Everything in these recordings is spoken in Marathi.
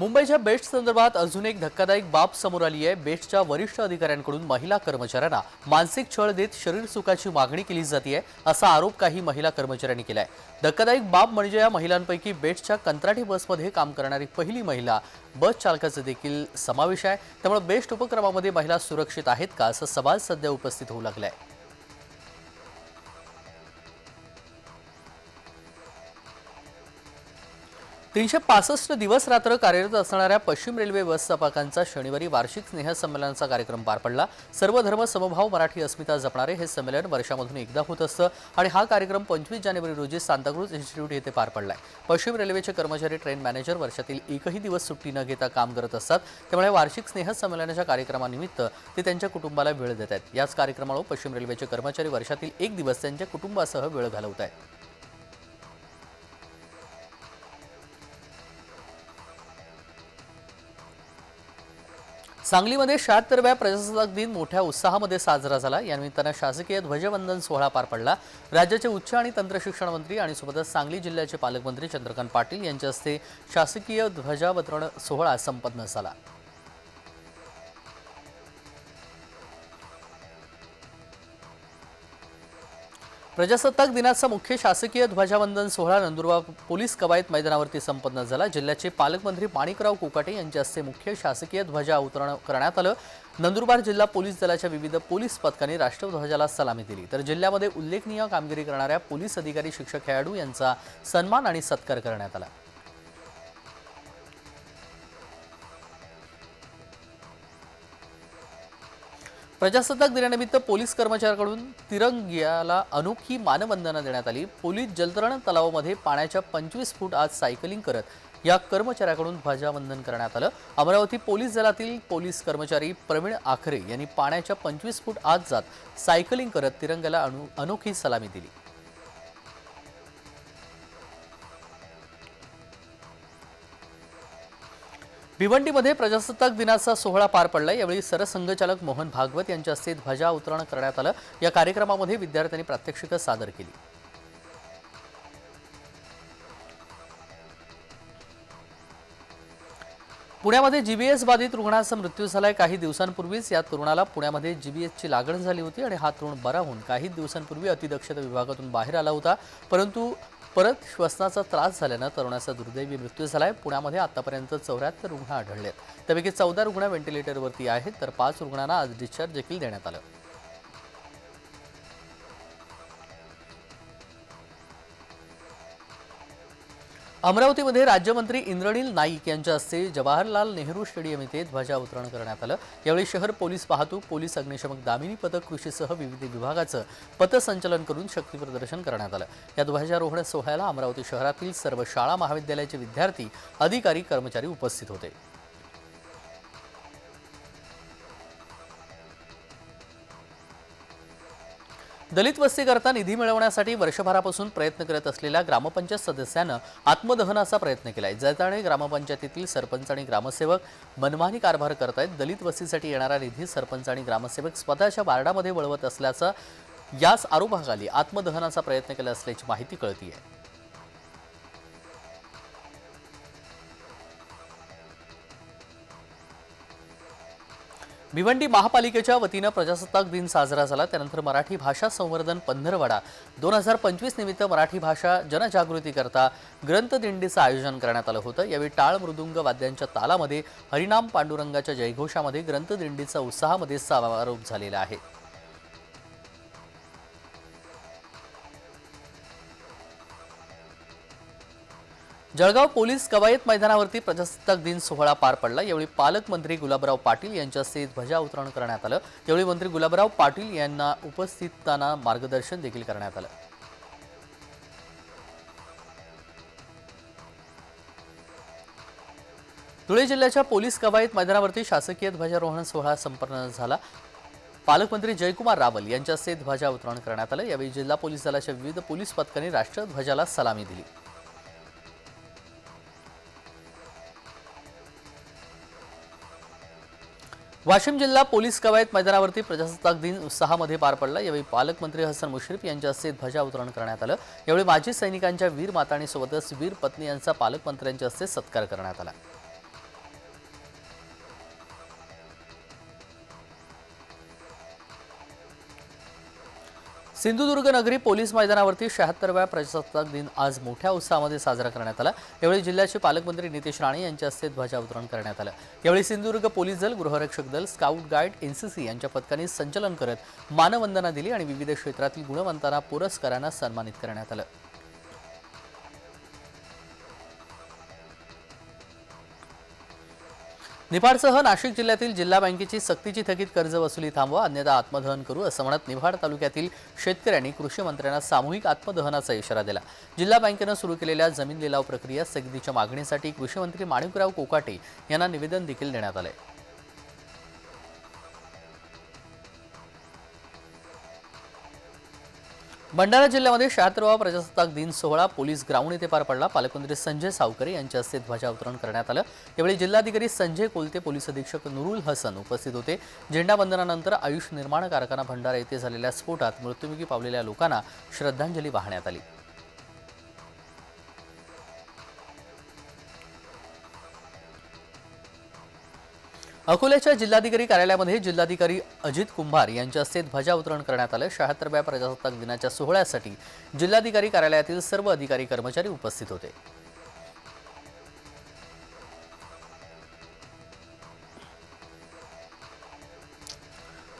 मुंबईच्या बेस्ट संदर्भात अजून एक धक्कादायक बाब समोर आली आहे. बेस्टच्या वरिष्ठ अधिकाऱ्यांकडून महिला कर्मचाऱ्यांना मानसिक छळ देत शरीर सुखाची मागणी केली जाते असा आरोप काही महिला कर्मचाऱ्यांनी केलाय. धक्कादायक बाब म्हणजे या महिलांपैकी बेस्टच्या कंत्राटी बसमध्ये काम करणारी पहिली महिला. बस चालकाचा देखील समावेश आहे. त्यामुळे बेस्ट उपक्रमामध्ये महिला सुरक्षित आहेत का असा सवाल सध्या उपस्थित होऊ लागलाय. तीनशे पासष्ट दिवस रात्र कार्यरत असणाऱ्या पश्चिम रेल्वे व्यवस्थापकांचा शनिवारी वार्षिक स्नेहसंमेलनाचा कार्यक्रम पार पडला. सर्व धर्म समभाव मराठी अस्मिता जपणारे हे संमेलन वर्षामधून एकदा होत असतं आणि हा कार्यक्रम पंचवीस जानेवारी रोजी सांताक्रूज इन्स्टिट्यूट येथे पार पडलाय. पश्चिम रेल्वेचे कर्मचारी ट्रेन मॅनेजर वर्षातील एकही दिवस सुट्टी न घेता काम करत असतात. त्यामुळे वार्षिक स्नेहसंमेलनाच्या कार्यक्रमानिमित्त ते त्यांच्या कुटुंबाला वेळ देत आहेत याच कार्यक्रमामुळे पश्चिम रेल्वेचे कर्मचारी वर्षातील एक दिवस त्यांच्या कुटुंबासह वेळ घालवत आहेत सांगलीमध्ये शहात्तरव्या प्रजासत्ताक दिन मोठ्या उत्साहामध्ये साजरा झाला. यानिमित्तानं शासकीय ध्वजवंदन सोहळा पार पडला. राज्याचे उच्च आणि तंत्रशिक्षण मंत्री आणि सोबतच सांगली जिल्ह्याचे पालकमंत्री चंद्रकांत पाटील यांच्या हस्ते शासकीय ध्वजावतरण सोहळा संपन्न झाला. प्रजासत्ताक दिनाचा मुख्य शासकीय ध्वजावंदन सोहळा नंदुरबार पोलीस कवायत मैदानावरती संपन्न झाला जिल्ह्याचे पालकमंत्री माणिकराव कोकाटे यांच्या हस्ते मुख्य शासकीय ध्वजा अवतरण करण्यात आलं. नंदुरबार जिल्हा पोलीस दलाच्या विविध पोलीस पथकांनी राष्ट्रध्वजाला सलामी दिली. तर जिल्ह्यामध्ये उल्लेखनीय कामगिरी करणाऱ्या पोलीस अधिकारी शिक्षक खेळाडू यांचा सन्मान आणि सत्कार करण्यात आला. प्रजासत्ताक दिनानिमित्त पोलीस कर्मचाऱ्यांकडून तिरंग्याला अनोखी मानवंदना देण्यात आली. पोलीस जलतरण तलावामध्ये पाण्याच्या पंचवीस फूट आज सायकलिंग करत या कर्मचाऱ्याकडून ध्वजावंदन करण्यात आलं. अमरावती पोलीस दलातील पोलीस कर्मचारी प्रवीण आखरे यांनी पाण्याच्या पंचवीस फूट आत जात सायकलिंग करत तिरंग्याला अनु अनोखी सलामी दिली. भिवंडीमध्ये प्रजासत्ताक दिनाचा सोहळा पार पडला. यावेळी सरसंघचालक मोहन भागवत यांच्या हस्ते ध्वजावतरण करण्यात आलं. या कार्यक्रमामध्ये विद्यार्थ्यांनी प्रात्यक्षिकं सादर केली. पुण्यामध्ये जीबीएस बाधित रुग्णाचा मृत्यू झालाय. काही दिवसांपूर्वीच या तरुणाला पुण्यामध्ये जीबीएसची लागण झाली होती आणि हा तरुण बरा होऊन काही दिवसांपूर्वी अतिदक्षता विभागातून बाहेर आला होता. परंतु परत श्वसनाचा त्रास झाल्यानं तरुणाचा दुर्दैवी मृत्यू झाला आहे पुण्यामध्ये आतापर्यंत चौऱ्याहत्तर रुग्ण आढळले आहेत त्यापैकी चौदा रुग्ण व्हेंटिलेटरवरती आहेत तर पाच रुग्णांना आज डिस्चार्ज देखील देण्यात आलं. अमरावतीमध्ये राज्यमंत्री इंद्रनील नाईक यांच्या हस्ते जवाहरलाल नेहरू स्टेडियम येथे ध्वजावतरण करण्यात आलं. यावेळी शहर पोलीस वाहतूक पोलीस अग्निशमक दामिनी पथक कृषीसह विविध विभागाचं पथसंचलन करून शक्तीप्रदर्शन करण्यात आलं. या ध्वजारोहण सोहळ्याला अमरावती शहरातील सर्व शाळा महाविद्यालयाचे विद्यार्थी अधिकारी कर्मचारी उपस्थित होते. दलित वस्तीकरता निधी मिळवण्यासाठी वर्षभरापासून प्रयत्न करत असलेल्या ग्रामपंचायत सदस्यानं आत्मदहनाचा प्रयत्न केलाय. जैताणे ग्रामपंचायतीतील सरपंच आणि ग्रामसेवक मनमानी कारभार करतायत. दलित वस्तीसाठी येणारा निधी सरपंच आणि ग्रामसेवक स्वतःच्या वार्डामध्ये वळवत असल्याचं याच आरोपाखाली आत्मदहनाचा प्रयत्न केला असल्याची माहिती कळतीये. भिवंडी महापालिकेच्या वतीनं प्रजासत्ताक दिन साजरा झाला. त्यानंतर मराठी भाषा संवर्धन पंधरवडा. दोन हजार पंचवीस निमित्त मराठी भाषा जनजागृतीकरता ग्रंथदिंडीचं आयोजन करण्यात आलं होतं. यावेळी टाळ मृदुंग वाद्यांच्या तालामध्ये हरिनाम पांडुरंगाच्या जयघोषामध्ये ग्रंथदिंडीचा उत्साहामध्ये समारोप झालेला आहे. जळगाव पोलीस कवायत मैदानावरती प्रजासत्ताक दिन सोहळा पार पडला. यावेळी पालकमंत्री गुलाबराव पाटील यांच्या हस्ते ध्वजावतरण करण्यात आलं. यावेळी मंत्री गुलाबराव पाटील यांना उपस्थितांना मार्गदर्शन देखील करण्यात आलं. धुळे जिल्ह्याच्या पोलीस कवायत मैदानावरती शासकीय ध्वजारोहण सोहळा संपन्न झाला. पालकमंत्री जयकुमार रावल यांच्या हस्ते ध्वजावतरण करण्यात आलं. यावेळी जिल्हा पोलीस दलाच्या विविध पोलीस पथकांनी राष्ट्रध्वजाला सलामी दिली. वाशिम जिल्हा पोलीस कवायत मैदानावरती प्रजासत्ताक दिन उत्साहामध्ये पार पडला. यावेळी पालकमंत्री हसन मुश्रीफ यांच्या हस्ते ध्वजावतरण करण्यात आलं. यावेळी माजी सैनिकांच्या वीर माताणीसोबतच वीर पत्नी यांचा पालकमंत्र्यांच्या हस्ते सत्कार करण्यात आला. सिंधुदुर्ग नगरी पोलीस मैदानावरती शहात्तरव्या प्रजासत्ताक दिन आज मोठ्या उत्साहामध्ये साजरा करण्यात आला. यावेळी जिल्ह्याचे पालकमंत्री नितेश राणे यांच्या हस्ते ध्वजावतरण करण्यात आलं. यावेळी सिंधुदुर्ग पोलीस दल गृहरक्षक दल स्काउट गाईड एनसीसी यांच्या पथकांनी संचलन करत मानवंदना दिली आणि विविध क्षेत्रातील गुणवंतांना पुरस्कारांना सन्मानित करण्यात आलं. निफाडसह नाशिक जिल्ह्यातील जिल्हा बँकेची सक्तीची थकीत कर्ज वसुली थांबवा अन्यथा आत्मदहन करू असं म्हणत निफाड तालुक्यातील शेतकऱ्यांनी कृषी मंत्र्यांना सामूहिक आत्मदहनाचा इशारा दिला. जिल्हा बँकेनं सुरू केलेल्या जमीन लिलाव प्रक्रिया स्थगितीच्या मागणीसाठी कृषीमंत्री माणिकराव कोकाटे यांना निवेदन देखील देण्यात आलंय. भंडारा जिल्ह्यामध्ये शहात्तरवा प्रजासत्ताक दिन सोहळा पोलीस ग्राउंड येथे पार पडला. पालकमंत्री संजय सावकरे यांच्या हस्ते ध्वजावतरण करण्यात आलं. यावेळी जिल्हाधिकारी संजय कोलते पोलीस अधीक्षक नुरुल हसन उपस्थित होते. झेंडावंदनानंतर आयुष निर्माण कारखाना भंडारा येथे झालेल्या स्फोटात मृत्युमुखी पावलेल्या लोकांना श्रद्धांजली वाहण्यात आली. अकोल्याच्या जिल्हाधिकारी कार्यालयामध्ये जिल्हाधिकारी अजित कुंभार यांच्या हस्ते ध्वजावतरण करण्यात आलं. शहात्तरव्या प्रजासत्ताक दिनाच्या सोहळ्यासाठी जिल्हाधिकारी कार्यालयातील सर्व अधिकारी कर्मचारी उपस्थित होते.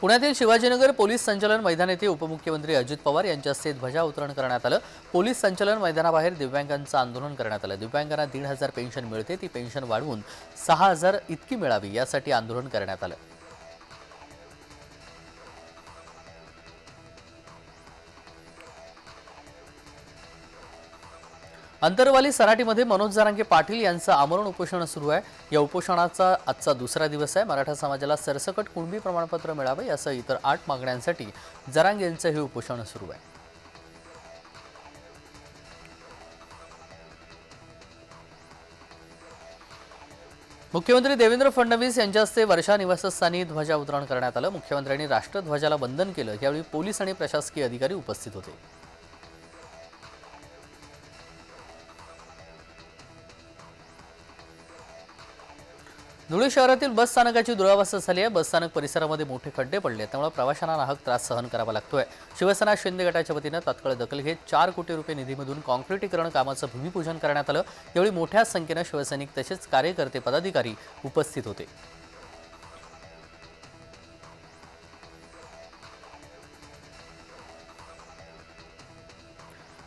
पुण्यातील शिवाजीनगर पोलीस संचलन मैदान येथे उपमुख्यमंत्री अजित पवार यांच्या हस्ते ध्वजावतरण करण्यात आलं. पोलीस संचलन मैदानाबाहेर दिव्यांगांचं आंदोलन करण्यात आलं. दिव्यांगांना दीड हजार पेन्शन मिळते. ती पेन्शन वाढवून सहा हजार इतकी मिळावी यासाठी आंदोलन करण्यात आलं. अंतरवाली सराटीमध्ये मनोज जरांगे पाटील यांचं आमरण उपोषण सुरू आहे. या उपोषणाचा आजचा दुसरा दिवस आहे. मराठा समाजाला सरसकट कुणबी प्रमाणपत्र मिळावे यासह इतर आठ मागण्यांसाठी जरांगे यांचं हे उपोषण सुरू आहे. मुख्यमंत्री देवेंद्र फडणवीस यांच्या हस्ते वर्षा निवासस्थानी ध्वजावतरण करण्यात आलं. मुख्यमंत्र्यांनी राष्ट्रध्वजाला वंदन केलं. यावेळी पोलीस आणि प्रशासकीय अधिकारी उपस्थित होते. धुळे शहरातील बस स्थानकाची दुरावस्था झाली आहे. बस स्थानक परिसरामध्ये मोठे खड्डे पडले त्यामुळे प्रवाशांना नाहक त्रास सहन करावा लागतोय. शिवसेना शिंदे गटाच्या वतीनं तात्काळ दखल घेत चार कोटी रुपये निधीमधून कॉन्क्रिटीकरण कामाचं भूमिपूजन करण्यात आलं. यावेळी मोठ्या संख्येनं शिवसैनिक तसेच कार्यकर्ते पदाधिकारी उपस्थित होते.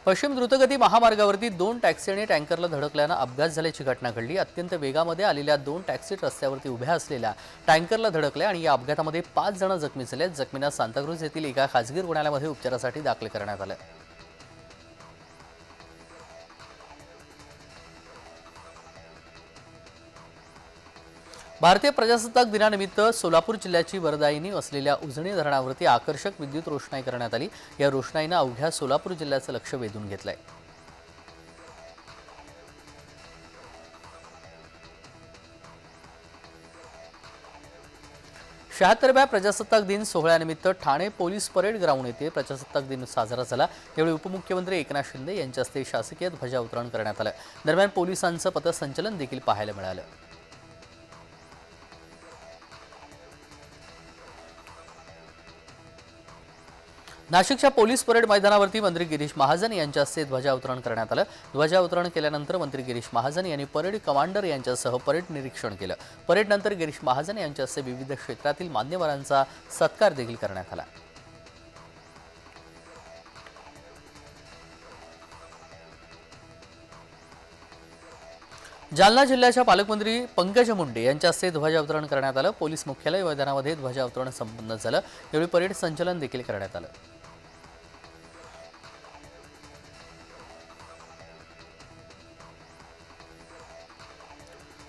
पश्चिम द्रुतगती महामार्गावरती दोन टॅक्सी आणि टँकरला धडकल्यानं अपघात झाल्याची घटना घडली. अत्यंत वेगामध्ये आलेल्या दोन टॅक्सी रस्त्यावरती उभ्या असलेल्या टँकरला धडकल्या आणि या अपघातामध्ये पाच जण जखमी झाले. जखमींना सांताक्रूज येथील एका खासगी रुग्णालयामध्ये उपचारासाठी दाखल करण्यात आलं. भारतीय प्रजासत्ताक दिनानिमित्त सोलापूर जिल्ह्याची वरदायिनी असलेल्या उजनी धरणावरती आकर्षक विद्युत रोषणाई करण्यात आली. या रोषणाईनं अवघ्या सोलापूर जिल्ह्याचं लक्ष वेधून घेतलंय. शहात्तरव्या प्रजासत्ताक दिन सोहळ्यानिमित्त ठाणे पोलीस परेड ग्राउंड येथे प्रजासत्ताक दिन साजरा झाला. यावेळी उपमुख्यमंत्री एकनाथ शिंदे यांच्या हस्ते शासकीय ध्वजावतरण करण्यात आलं. दरम्यान पोलिसांचं पथसंचलन देखील पाहायला मिळालं. नाशिकच्या पोलीस परेड मैदानावरती मंत्री गिरीश महाजन यांच्या हस्ते ध्वजावतरण करण्यात आलं. ध्वजावतरण केल्यानंतर मंत्री गिरीश महाजन यांनी परेड कमांडर यांच्यासह परेड निरीक्षण केलं. परेडनंतर गिरीश महाजन यांच्या हस्ते विविध क्षेत्रातील मान्यवरांचा सत्कार देखील करण्यात आला. जालना जिल्ह्याच्या पालकमंत्री पंकज मुंडे यांच्या हस्ते ध्वजावतरण करण्यात आलं. पोलीस मुख्यालय मैदानामध्ये ध्वजावतरण संपन्न झालं. यावेळी परेड संचलन देखील करण्यात आलं.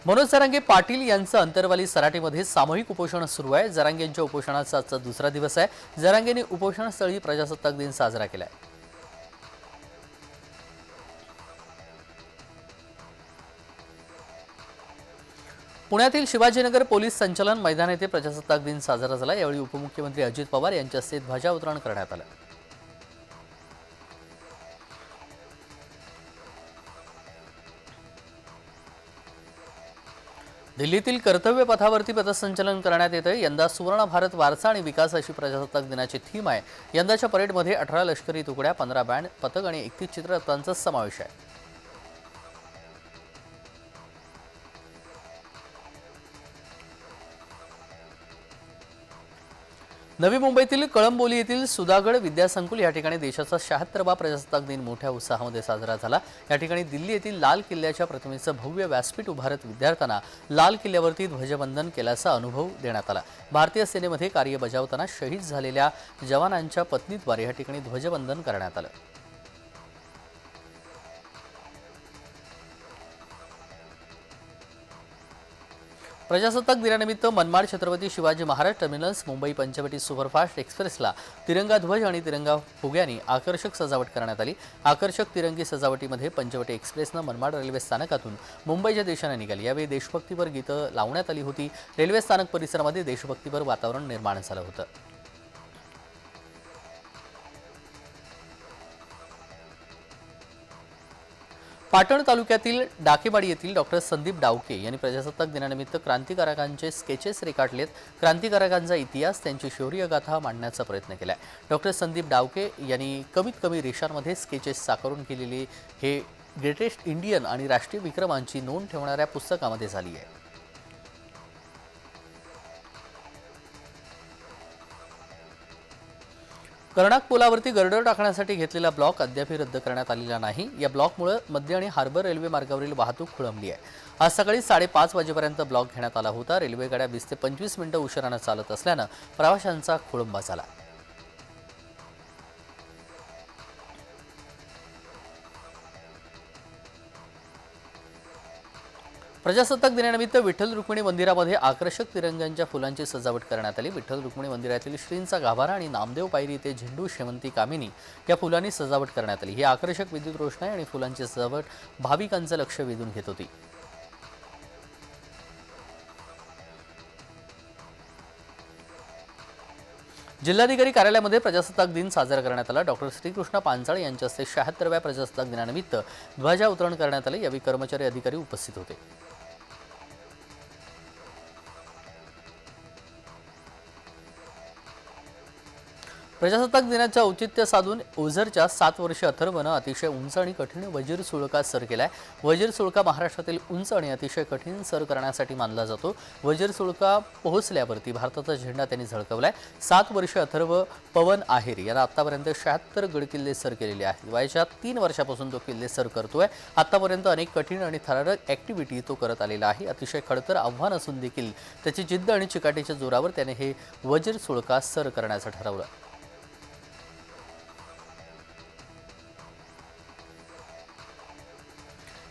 मनोज जरांगे पाटील यांचं अंतरवाली सराटीमध्ये सामूहिक उपोषण सुरू आहे. जरांगेंच्या उपोषणाचा आजचा दुसरा दिवस आहे. जरांगेंनी उपोषणस्थळी प्रजासत्ताक दिन साजरा केला आहे पुण्यातील शिवाजीनगर पोलीस संचलन मैदान येथे प्रजासत्ताक दिन साजरा झाला. यावेळी उपमुख्यमंत्री अजित पवार यांच्या हस्ते ध्वजावतरण करण्यात आलं. दिल्लीतील कर्तव्य पथावरती पथसंचलन करण्यात येतं यंदा सुवर्ण भारत वारसा आणि विकास अशी प्रजासत्ताक दिनाची थीम आहे. यंदाच्या परेडमध्ये अठरा लष्करी तुकड्या पंधरा बँड पथक आणि एकतीस चित्ररथांचा समावेश आहे. नवी मुंबईतील कळंबोली येथील सुधागड विद्यासंकुल या ठिकाणी देशाचा शहात्तरवा प्रजासत्ताक दिन मोठ्या उत्साहामध्ये साजरा झाला. या ठिकाणी दिल्ली येथील लाल किल्ल्याच्या प्रतिमेचं भव्य व्यासपीठ उभारत विद्यार्थ्यांना लाल किल्ल्यावरती ध्वजवंदन केल्याचा अनुभव देण्यात आला. भारतीय सेनेमध्ये कार्य बजावताना शहीद झालेल्या जवानांच्या पत्नीद्वारे या ठिकाणी ध्वजवंदन करण्यात आलं. प्रजासत्ताक दिनानिमित्त मनमाड छत्रपती शिवाजी महाराज टर्मिनस मुंबई पंचवटी सुपरफास्ट एक्सप्रेसला तिरंगा ध्वज आणि तिरंगा फुग्यांनी आकर्षक सजावट करण्यात आली. आकर्षक तिरंगी सजावटीमध्ये पंचवटी एक्सप्रेसनं मनमाड रेल्वे स्थानकातून मुंबईच्या दिशेने निघाली. यावेळी देशभक्तीपर गीतं लावण्यात आली होती. रेल्वे स्थानक परिसरामध्ये देशभक्तीपर वातावरण निर्माण झालं होतं. पाटण तालुक्यातील डाकेवाडी येथील डॉक्टर संदीप डावके यांनी प्रजासत्ताक दिनानिमित्त क्रांतिकारकांचे स्केचेस रेखाटलेत. क्रांतिकारकांचा इतिहास त्यांची शौर्यगाथा मांडण्याचा प्रयत्न केलाय. डॉक्टर संदीप डावके यांनी कमीत कमी रेषांमध्ये स्केचेस साकारून केलेली हे ग्रेटेस्ट इंडियन आणि राष्ट्रीय विक्रमांची नोंद ठेवणाऱ्या पुस्तकामध्ये झाली आहे. कर्णाक पुलावरती गर्डर टाकण्यासाठी घेतलेला ब्लॉक अद्यापही रद्द करण्यात आलेला नाही. या ब्लॉकमुळे मध्य आणि हार्बर रेल्वे मार्गावरील वाहतूक खुळंबली आहे. आज सकाळी साडेपाच वाजेपर्यंत ब्लॉक घेण्यात आला होता. रेल्वे गाड्या वीस ते पंचवीस मिनिटं उशिरानं चालत असल्यानं प्रवाशांचा खोळंबा झाला. प्रजासत्ताक दिनानिमित्त विठ्ठल रुक्मिणी मंदिरामध्ये आकर्षक तिरंग्यांच्या फुलांची सजावट करण्यात आली. विठ्ठल रुक्मिणी मंदिरातील श्रींचा गाभारा आणि नामदेव पायरी ते झेंडू शेवंती कामिनी या फुलांनी सजावट करण्यात आली. ही आकर्षक विद्युत रोषणाई आणि फुलांची सजावट भाविकांचं लक्ष वेधून घेत होती. जिल्हाधिकारी कार्यालयामध्ये प्रजासत्ताक दिन साजरा करण्यात आला. डॉक्टर श्रीकृष्ण पांचाळ यांच्या हस्ते शहात्तरव्या प्रजासत्ताक दिनानिमित्त ध्वजावतरण करण्यात आले. यावेळी कर्मचारी अधिकारी उपस्थित होते. प्रजासत्ताक दिनाच्या औचित्य साधून ओझरच्या सात वर्ष अथर्वनं अतिशय उंच आणि कठीण वजीर सुळका सर केलाय. वजीर सुळका महाराष्ट्रातील उंच आणि अतिशय कठीण सर करण्यासाठी मानला जातो. वजीर सुळका पोहोचल्यावरती भारताचा झेंडा त्यांनी झळकवलाय. सात वर्ष अथर्व पवन आहेर यांना आतापर्यंत शहात्तर गड किल्ले सर केलेले आहेत. वयाच्या तीन वर्षापासून तो किल्ले सर करतोय. आतापर्यंत अनेक कठीण आणि थरारक ऍक्टिव्हिटी तो करत आलेला आहे. अतिशय खडतर आव्हान असून देखील त्याची जिद्द आणि चिकाटीच्या जोरावर त्याने हे वजीर सुळका सर करण्याचं ठरवलं.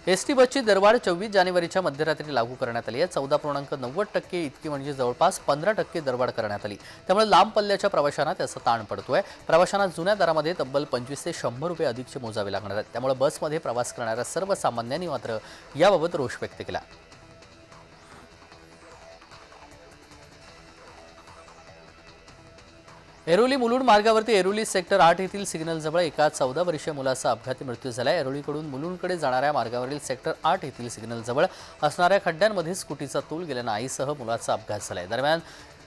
एस टी बसची दरवाढ चोवीस जानेवारीच्या मध्यरात्री लागू करण्यात आली आहे. चौदा पूर्णांक नव्वद टक्के इतकी म्हणजे जवळपास पंधरा टक्के दरवाढ करण्यात आली. त्यामुळे लांब पल्ल्याच्या प्रवाशांना त्याचा ताण पडतोय. प्रवाशांना जुन्या दरामध्ये तब्बल पंचवीस ते शंभर रुपये अधिकचे मोजावे लागणार आहेत. त्यामुळे बसमध्ये प्रवास करणाऱ्या सर्वसामान्यांनी मात्र याबाबत रोष व्यक्त केला. एरोली मुलुंड मार्गावरती एरोली सेक्टर आठ येथील सिग्नलजवळ एका चौदा वर्षीय मुलाचा अपघाती मृत्यू झाला एरोलीकडून मुलुंडकडे जाणाऱ्या मार्गावरील सेक्टर आठ येथील सिग्नलजवळ असणाऱ्या खड्ड्यांमध्ये स्कूटीचा तोल गेल्यानं आईसह मुलाचा अपघात झालाय. दरम्यान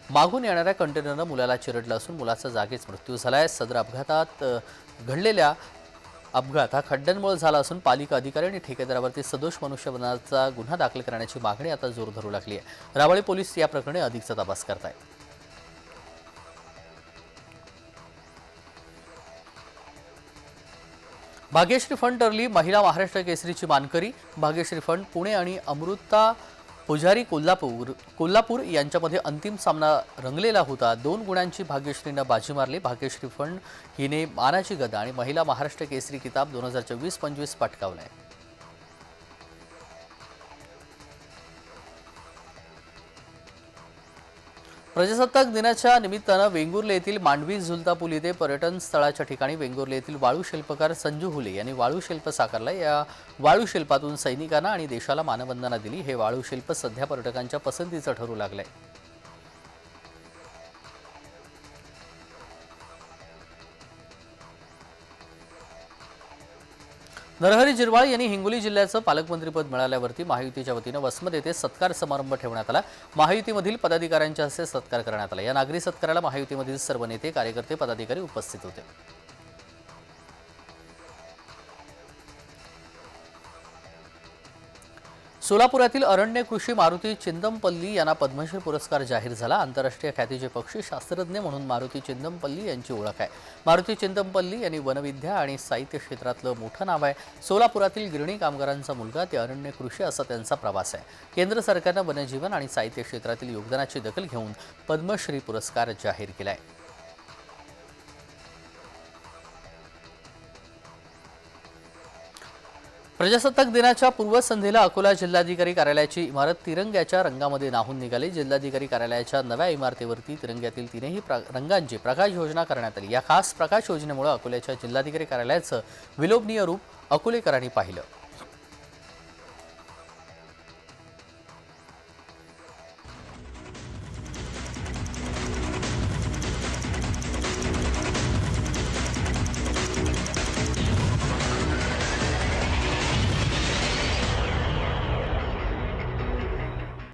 मागून येणाऱ्या कंटेनरनं मुलाला चिरडलं असून मुलाचा जागीच मृत्यू झाला आहे सदर अपघातात घडलेल्या अपघात हा खड्ड्यांमुळे झाला असून पालिका अधिकारी आणि ठेकेदारावरती सदोष मनुष्यबनाचा गुन्हा दाखल करण्याची मागणी आता जोर धरू लागली आहे रावळे पोलीस या प्रकरणी अधिकचा तपास करत आहेत भाग्यश्री फंड ठरली महिला महाराष्ट्र केसरीची मानकरी. भाग्यश्री फंड पुणे आणि अमृता पुजारी कोल्हापूर कोल्हापूर यांच्यामध्ये अंतिम सामना रंगलेला होता. दोन गुणांची भाग्यश्रीनं बाजी मारली. भाग्यश्री फंड हिने मानाची गदा आणि महिला महाराष्ट्र केसरी किताब दोन हजार चोवीस पंचवीस पटकावलाय. प्रजासत्ताक दिनाच्या निमित्तानं वेंगुर्ले येथील मांडवी झुलता पूल येथे पर्यटन स्थळाच्या ठिकाणी वेंगुर्ले येथील वाळू शिल्पकार संजू हुले यांनी वाळू शिल्प साकारला. या वाळू शिल्पातून सैनिकांना आणि देशाला मानवंदना दिली. हे वाळू शिल्प सध्या पर्यटकांच्या पसंतीचं ठरू लागलंय. नरहरी जिरवाळ यांनी हिंगोली जिल्ह्याचं पालकमंत्रीपद मिळाल्यावरती महायुतीच्या वतीनं वसमत येथे सत्कार समारंभ ठेवण्यात आला. महायुतीमधील पदाधिकाऱ्यांच्या हस्ते सत्कार करण्यात आला. या नागरी सत्काराला महायुतीमधील सर्व नेते कार्यकर्ते पदाधिकारी उपस्थित होते. सोलापुरातील अरण्य कृषी मारुती चिंदमपल्ली यांना पद्मश्री पुरस्कार जाहीर झाला. आंतरराष्ट्रीय ख्यातीचे पक्षी शास्त्रज्ञ म्हणून मारुती चिंदमपल्ली यांची ओळख आहे. मारुती चिंदमपल्ली यांनी वनविद्या आणि साहित्य क्षेत्रातलं मोठं नाव आहे. सोलापुरातील गिरणी कामगारांचा मुलगा ते अरण्य कृषी असा त्यांचा प्रवास आहे. केंद्र सरकारनं वनजीवन आणि साहित्य क्षेत्रातील योगदानाची दखल घेऊन पद्मश्री पुरस्कार जाहीर केला आहे प्रजासत्ताक दिनाच्या पूर्वसंध्येला अकोला जिल्हाधिकारी कार्यालयाची इमारत तिरंग्याच्या रंगामध्ये नाहून निघाली. जिल्हाधिकारी कार्यालयाच्या नव्या इमारतीवरती तिरंग्यातील तीनही प्रा रंगांची प्रकाश योजना करण्यात आली. या खास प्रकाश योजनेमुळे अकोल्याच्या जिल्हाधिकारी कार्यालयाचं विलोभनीय रूप अकोलेकरांनी पाहिलं.